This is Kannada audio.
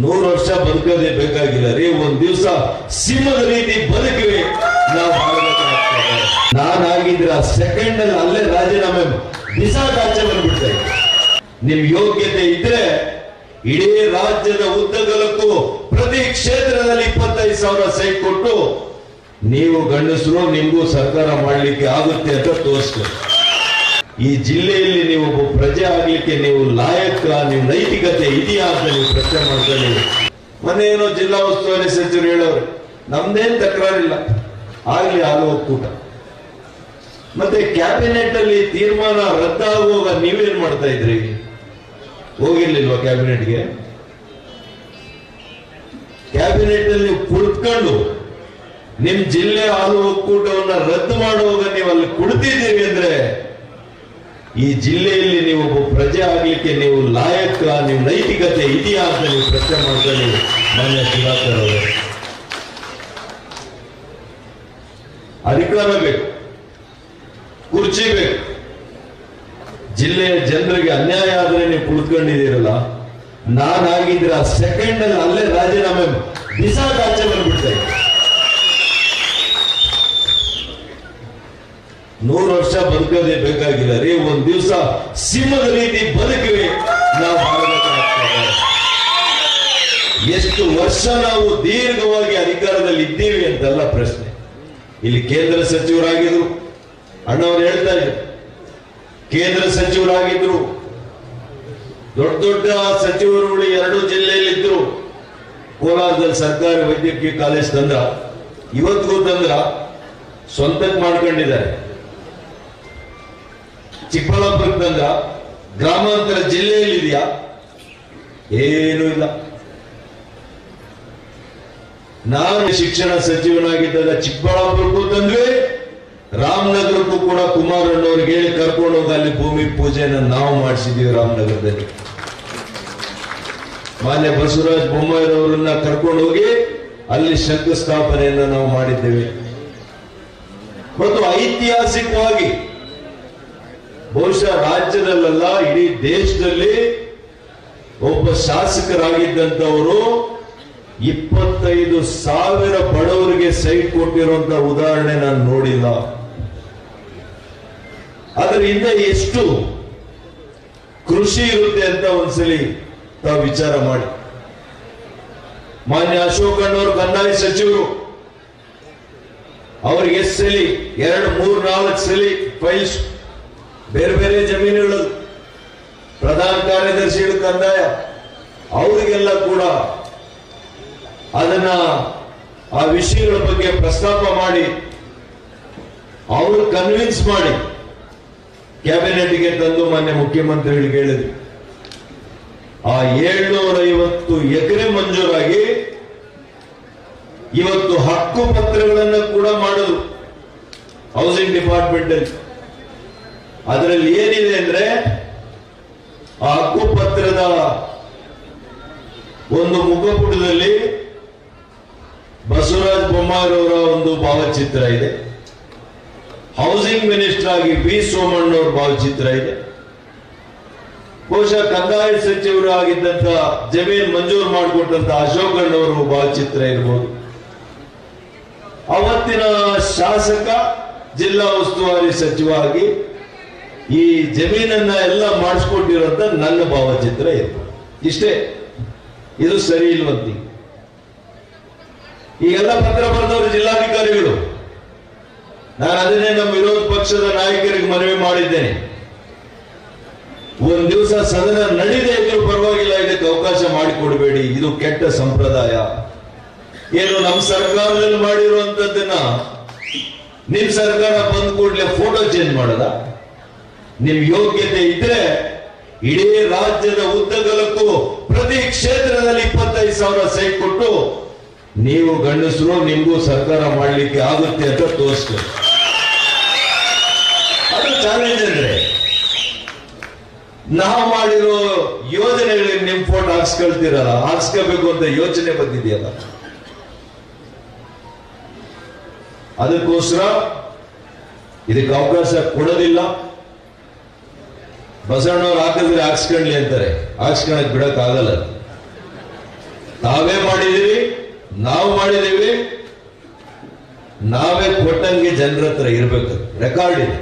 ನೂರು ವರ್ಷ ಬದುಕೋದೇ ಬೇಕಾಗಿಲ್ಲ ರೀ, ಒಂದ್ ದಿವಸ ಸಿಂಹದ ರೀತಿ ಬದುಕಿವಿ ನಾವು. ನಾನಾಗಿದ್ರೆ ಸೆಕೆಂಡ್ ಅಲ್ಲಿ ಅಲ್ಲೇ ರಾಜೀನಾಮೆ ಬಿಸಾಕಾಚೆ ಬಂದ್ಬಿಡ್ತಾ. ನಿಮ್ ಯೋಗ್ಯತೆ ಇದ್ರೆ ಇಡೀ ರಾಜ್ಯದ ಉದ್ದಗಲಕ್ಕೂ ಪ್ರತಿ ಕ್ಷೇತ್ರದಲ್ಲಿ ಇಪ್ಪತ್ತೈದು ಸಾವಿರ ಸೈಟ್ ಕೊಟ್ಟು ನೀವು ಗಂಡಸರು, ನಿಮಗೂ ಸರ್ಕಾರ ಮಾಡ್ಲಿಕ್ಕೆ ಆಗುತ್ತೆ ಅಂತ ತೋರಿಸ್ಬೇಕು ಈ ಜಿಲ್ಲೆಯಲ್ಲಿ ನೀವು ಒಬ್ಬ ಪ್ರಜೆ ಆಗ್ಲಿಕ್ಕೆ ನೀವು ಲಾಯಕ ನೀವು ನೈತಿಕತೆ ಅಂತ ನೀವು ಪ್ರಶ್ನೆ ಮಾಡ್ತಾ ಮೊನ್ನೆ ಏನೋ ಜಿಲ್ಲಾ ಉಸ್ತುವಾರಿ ಸಚಿವರು ಹೇಳೋರು, ನಮ್ದೇನ್ ತಕರಾರಿಲ್ಲ. ಆಗ್ಲಿ ಹಾಲು ಒಕ್ಕೂಟ. ಮತ್ತೆ ಕ್ಯಾಬಿನೆಟ್ ಅಲ್ಲಿ ತೀರ್ಮಾನ ರದ್ದಾಗುವಾಗ ನೀವೇನ್ ಮಾಡ್ತಾ ಇದ್ರಿ? ಹೋಗಿರ್ಲಿಲ್ವಾ ಕ್ಯಾಬಿನೆಟ್ಗೆ? ಕ್ಯಾಬಿನೆಟ್ ಅಲ್ಲಿ ನೀವು ನಿಮ್ ಜಿಲ್ಲೆ ಹಾಲು ಒಕ್ಕೂಟವನ್ನ ರದ್ದು ಮಾಡುವಾಗ ನೀವು ಅಲ್ಲಿ ಕುಳಿತಿದ್ದೀವಿ ಅಂದ್ರೆ ಈ ಜಿಲ್ಲೆಯಲ್ಲಿ ನೀವು ಒಬ್ಬ ಪ್ರಜೆ ಆಗಲಿಕ್ಕೆ ನೀವು ಲಾಯಕ, ನೀವು ನೈತಿಕತೆ ಇತಿಹಾಸದಲ್ಲಿ ನೀವು ಪ್ರಶ್ನೆ ಮಾಡ್ಕೊಳ್ಳಿ. ಮಾನ್ಯ ಸುಧಾಕರ್ ಅವರು. ಅಧಿಕಾರ ಬೇಕು, ಕುರ್ಚಿ ಬೇಕು. ಜಿಲ್ಲೆಯ ಜನರಿಗೆ ಅನ್ಯಾಯ ಆದ್ರೆ ನೀವು ಕುಳಿತುಕೊಂಡಿದ್ದೀರಲ್ಲ ನಾನಾಗಿದ್ರೆ ಆ ಸೆಕೆಂಡ್ ಅಲ್ಲಿ ಅಲ್ಲೇ ರಾಜೀನಾಮೆ ಆಚೆ ಬಂದ್ಬಿಡ್ತಾ ಇದ್ದೆ. ನೂರು ವರ್ಷ ಬದುಕೋದೇ ಬೇಕಾಗಿಲ್ಲ. ರೀ, ಒಂದ್ ದಿವಸ ಸಿಂಹದ ರೀತಿ ಬದುಕಿವಿ ನಾವು. ಎಷ್ಟು ವರ್ಷ ನಾವು ದೀರ್ಘವಾಗಿ ಅಧಿಕಾರದಲ್ಲಿ ಇದ್ದೀವಿ ಅಂತೆಲ್ಲ ಪ್ರಶ್ನೆ. ಇಲ್ಲಿ ಕೇಂದ್ರ ಸಚಿವರಾಗಿದ್ರು. ಅಣ್ಣವ್ರು ಹೇಳ್ತಾ ಇದ್ರು. ಕೇಂದ್ರ ಸಚಿವರಾಗಿದ್ರು. ದೊಡ್ಡ ದೊಡ್ಡ ಸಚಿವರುಗಳು ಎರಡು ಜಿಲ್ಲೆಯಲ್ಲಿದ್ರು. ಕೋಲಾರದಲ್ಲಿ ಸರ್ಕಾರಿ ವೈದ್ಯಕೀಯ ಕಾಲೇಜ್ ತಂದ್ರ. ಇವತ್ತಿಗೂ ತಂದ್ರ. ಸ್ವಂತಕ್ಕೆ ಮಾಡ್ಕೊಂಡಿದ್ದಾರೆ. ಚಿಕ್ಕಬಳ್ಳಾಪುರಕ್ಕೆ ತಂದ್ರ ಗ್ರಾಮಾಂತರ ಜಿಲ್ಲೆಯಲ್ಲಿ ಇದೆಯಾ ಏನೂ ಇಲ್ಲ. ನಾನು ಶಿಕ್ಷಣ ಸಚಿವನಾಗಿದ್ದಾಗ ಚಿಕ್ಕಬಳ್ಳಾಪುರಕ್ಕೂ ತಂದ್ವಿ, ರಾಮನಗರಕ್ಕೂ ಕೂಡ ಕುಮಾರಣ್ಣವ್ರಿಗೆ ಹೇಳಿ ಕರ್ಕೊಂಡು ಹೋಗಿ ಅಲ್ಲಿ ಭೂಮಿ ಪೂಜೆಯನ್ನು ನಾವು ಮಾಡಿಸಿದೀವಿ ರಾಮನಗರದಲ್ಲಿ. ಮಾನ್ಯ ಬಸವರಾಜ್ ಬೊಮ್ಮಾಯಿರವರನ್ನ ಕರ್ಕೊಂಡು ಹೋಗಿ ಅಲ್ಲಿ ಶಂಕುಸ್ಥಾಪನೆಯನ್ನ ನಾವು ಮಾಡಿದ್ದೇವೆ. ಮತ್ತು ಐತಿಹಾಸಿಕವಾಗಿ ಬಹುಶಃ ರಾಜ್ಯದಲ್ಲ ಇಡೀ ದೇಶದಲ್ಲಿ ಒಬ್ಬ ಶಾಸಕರಾಗಿದ್ದಂಥವರು ಇಪ್ಪತ್ತೈದು ಸಾವಿರ ಬಡವರಿಗೆ ಸೈಟ್ ಕೊಟ್ಟಿರುವಂತ ಉದಾಹರಣೆ ನಾನು ನೋಡಿಲ್ಲ. ಅದರ ಹಿಂದೆ ಎಷ್ಟು ಕೃಷಿ ಇರುತ್ತೆ ಅಂತ ಒಂದ್ಸಲಿ ತಾವು ವಿಚಾರ ಮಾಡಿ. ಮಾನ್ಯ ಅಶೋಕ್ ಅಣ್ಣವರು, ಕಂದಾಯ ಸಚಿವರು, ಅವ್ರಿಗೆ ಎಷ್ಟು ಸಲಿ ಎರಡು, ಮೂರು, ನಾಲ್ಕು ಸಲಿ ಫೈಲ್ಸ್ ಬೇರೆ ಬೇರೆ ಜಮೀನುಗಳು ಪ್ರಧಾನ ಕಾರ್ಯದರ್ಶಿಗಳು ಕಂದಾಯ, ಅವರಿಗೆಲ್ಲ ಕೂಡ ಅದನ್ನ ಆ ವಿಷಯಗಳ ಬಗ್ಗೆ ಪ್ರಸ್ತಾಪ ಮಾಡಿ, ಅವರು ಕನ್ವಿನ್ಸ್ ಮಾಡಿ ಕ್ಯಾಬಿನೆಟ್ಗೆ ತಂದು ಮಾನ್ಯ ಮುಖ್ಯಮಂತ್ರಿಗಳಿಗೆ ಹೇಳಿದ್ರು. ಆ ಏಳ್ನೂರ ಐವತ್ತು ಎಕರೆ ಮಂಜೂರಾಗಿ ಇವತ್ತು ಹಕ್ಕು ಪತ್ರಗಳನ್ನು ಕೂಡ ಮಾಡಿದ್ರು ಹೌಸಿಂಗ್ ಡಿಪಾರ್ಟ್ಮೆಂಟ್ ಅಲ್ಲಿ. ಅದರಲ್ಲಿ ಏನಿದೆ ಅಂದ್ರೆ ಆ ಹಕ್ಕುಪತ್ರದ ಒಂದು ಮುಖಪುಟದಲ್ಲಿ ಬಸವರಾಜ ಬೊಮ್ಮಾಯಿರವರ ಒಂದು ಭಾವಚಿತ್ರ ಇದೆ. ಹೌಸಿಂಗ್ ಮಿನಿಸ್ಟರ್ ಆಗಿ ಬಿ ಸೋಮಣ್ಣವ್ರ ಭಾವಚಿತ್ರ ಇದೆ. ಬಹುಶಃ ಕಂದಾಯ ಸಚಿವರು ಆಗಿದ್ದಂತ ಜಮೀನ್ ಮಂಜೂರು ಮಾಡಿಕೊಟ್ಟಂತ ಅಶೋಕ್ ಅಣ್ಣವರು ಭಾವಚಿತ್ರ ಇರಬಹುದು ಅವತ್ತಿನ ಶಾಸಕ ಜಿಲ್ಲಾ ಉಸ್ತುವಾರಿ ಸಚಿವ ಆಗಿ ಈ ಜಮೀನನ್ನ ಎಲ್ಲ ಮಾಡಿಸ್ಕೊಟ್ಟಿರುವಂತ ನನ್ನ ಭಾವಚಿತ್ರ ಇತ್ತು ಇಷ್ಟೇ, ಇದು ಸರಿ ಇಲ್ವಂತಿ ಈಗೆಲ್ಲ ಪತ್ರ ಬರೆದವರು ಜಿಲ್ಲಾಧಿಕಾರಿಗಳು. ನಾನು ಅದನ್ನೇ ನಮ್ಮ ವಿರೋಧ ಪಕ್ಷದ ನಾಯಕರಿಗೆ ಮನವಿ ಮಾಡಿದ್ದೇನೆ. ಒಂದ್ ದಿವಸ ಸದನ ನಡೀದೇ ಇದ್ರು ಪರವಾಗಿಲ್ಲ, ಇದಕ್ಕೆ ಅವಕಾಶ ಮಾಡಿಕೊಡ್ಬೇಡಿ. ಇದು ಕೆಟ್ಟ ಸಂಪ್ರದಾಯ. ಏನು, ನಮ್ಮ ಸರ್ಕಾರದಲ್ಲಿ ಮಾಡಿರುವಂತದ್ದನ್ನ ನಿಮ್ ಸರ್ಕಾರ ಬಂದ್ ಕೂಡಲೇ ಫೋಟೋ ಚೇಂಜ್ ಮಾಡದ? ನಿಮ್ ಯೋಗ್ಯತೆ ಇದ್ರೆ ಇಡೀ ರಾಜ್ಯದ ಉದ್ದಗಲಕ್ಕೂ ಪ್ರತಿ ಕ್ಷೇತ್ರದಲ್ಲಿ ಇಪ್ಪತ್ತೈದು ಸಾವಿರ ಸೈಟ್ ಕೊಟ್ಟು ನೀವು ಗಂಡಸರು, ನಿಮಗೂ ಸರ್ಕಾರ ಮಾಡಲಿಕ್ಕೆ ಆಗುತ್ತೆ ಅಂತ ತೋರಿಸ್ಬೇಕು ಅದು ಚಾಲೆಂಜ್ ಅಂದ್ರೆ. ನಾವು ಮಾಡಿರೋ ಯೋಜನೆಗಳಿಗೆ ನಿಮ್ ಫೋಟೋ ಹಾಕ್ಸ್ಕೊಳ್ತೀರಲ್ಲ ಹಾಕ್ಸ್ಕೋಬೇಕು ಅಂತ ಯೋಚನೆ ಬಂದಿದೆಯಲ್ಲ. ಅದಕ್ಕೋಸ್ಕರ ಇದಕ್ಕೆ ಅವಕಾಶ ಕೊಡೋದಿಲ್ಲ. ಬಸವಣ್ಣವ್ರು ಹಾಕಿದ್ರೆ ಹಾಕ್ಸ್ಕೊಳ್ಳಿ ಅಂತಾರೆ. ಹಾಕ್ಸ್ಕೊಳಕ್ ಬಿಡಕ್ ಆಗಲ್ಲ ನಾವೇ ಮಾಡಿದೀವಿ ನಾವು ಮಾಡಿದೀವಿ ನಾವೇ ಕೊಟ್ಟಂಗೆ ಜನರ ಹತ್ರ ಇರ್ಬೇಕು. ರೆಕಾರ್ಡ್ ಇದೆ.